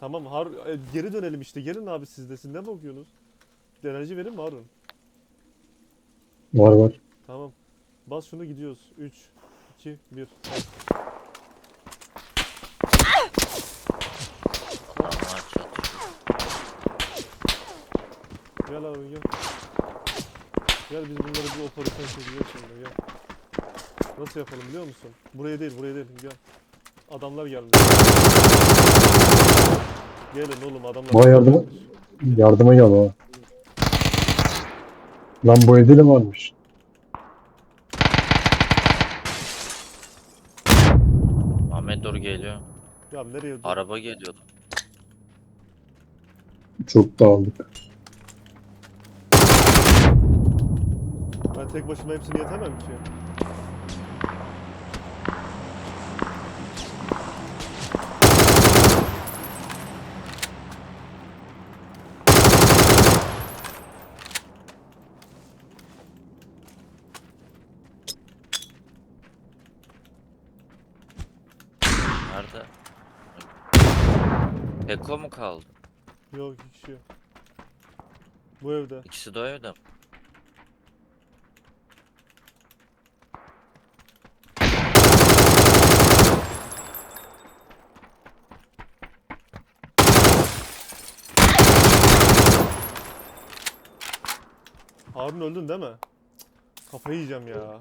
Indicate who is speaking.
Speaker 1: Tamam Har e, geri dönelim işte. Gelin abi siz de. Siz ne bakıyorsunuz? Enerji verin mi Harun?
Speaker 2: Var var.
Speaker 1: Tamam. Bas şunu gidiyoruz. 3, 2, 1.
Speaker 3: Adamlar çatışıyor.
Speaker 1: Gel abi gel. Gel biz bunları bir operasyon çekeceğiz şimdi gel. Nasıl yapalım biliyor musun? Buraya değil buraya değil gel. Adamlar gelmiş. Gelin oğlum adamlar.
Speaker 2: Vay yardıma-. Yardıma gel ha. Lan bu evde de varmış.
Speaker 3: Ahmet doğru geliyor.
Speaker 1: Ya nereye dur?
Speaker 3: Araba geliyordu.
Speaker 2: Çok dağıldık.
Speaker 1: Ben tek başıma hepsini yetemem ki.
Speaker 3: Nerede? Eko mu kaldı?
Speaker 1: Yok iki kişi. Bu evde.
Speaker 3: İkisi de evde mi?
Speaker 1: Harun öldün değil mi? Cık, Kafayı yiyeceğim ya.